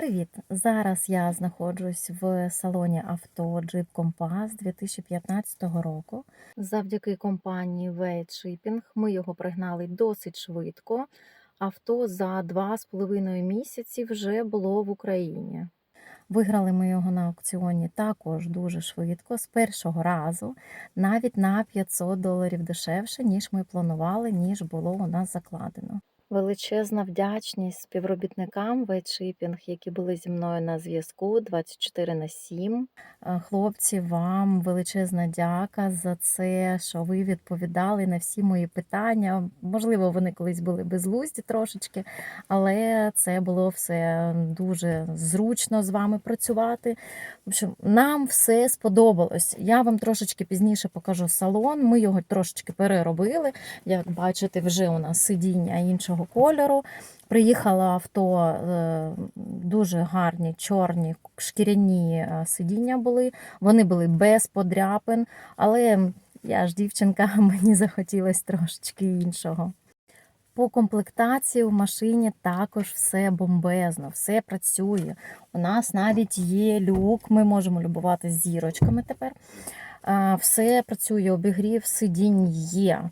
Привіт! Зараз я знаходжусь в салоні авто Jeep Compass 2015 року. Завдяки компанії Wade Shipping ми його пригнали досить швидко. Авто за два з половиною місяці вже було в Україні. Виграли ми його на аукціоні також дуже швидко, з першого разу, навіть на 500 доларів дешевше, ніж ми планували, ніж було у нас закладено. Величезна вдячність співробітникам Вейтшипінг, які були зі мною на зв'язку 24 на 7. Е, Хлопці, вам величезна дяка за це, що ви відповідали на всі мої питання. Можливо, вони колись були безглузді трошечки, але це було все дуже зручно з вами працювати. В общем, нам все сподобалось. Я вам трошечки пізніше покажу салон. Ми його трошечки переробили. Як бачите, вже у нас сидіння іншого кольору. Приїхало авто е, дуже гарні, чорні, шкіряні е, сидіння були. Вони були без подряпин, але я ж дівчинка, мені захотілося трошечки іншого. По комплектації в машині також все бомбезно, все працює. У нас навіть є люк, ми можемо любувати зірочками тепер. Е, Все працює, обігрів сидінь є.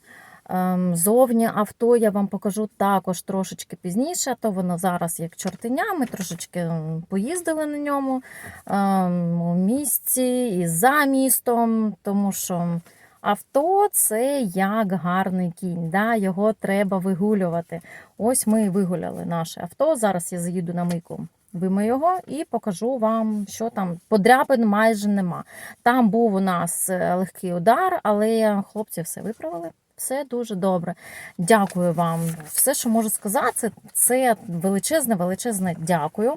Ем, Зовні авто я вам покажу також трошечки пізніше, то воно зараз як чортеня. Ми трошечки поїздили на ньому ем, у місті і за містом, тому що авто це як гарний кінь, да? його треба вигулювати. Ось ми вигуляли наше авто. Зараз я заїду на мийку. Вимию його і покажу вам, що там подряпин майже нема. Там був у нас е, легкий удар, але хлопці все виправили. Все дуже добре. Дякую вам. Все, що можу сказати, це величезне, величезне дякую.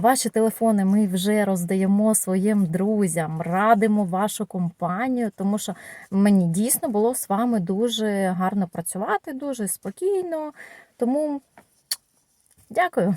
Ваші телефони ми вже роздаємо своїм друзям, радимо вашу компанію, тому що мені дійсно було з вами дуже гарно працювати, дуже спокійно. Тому дякую.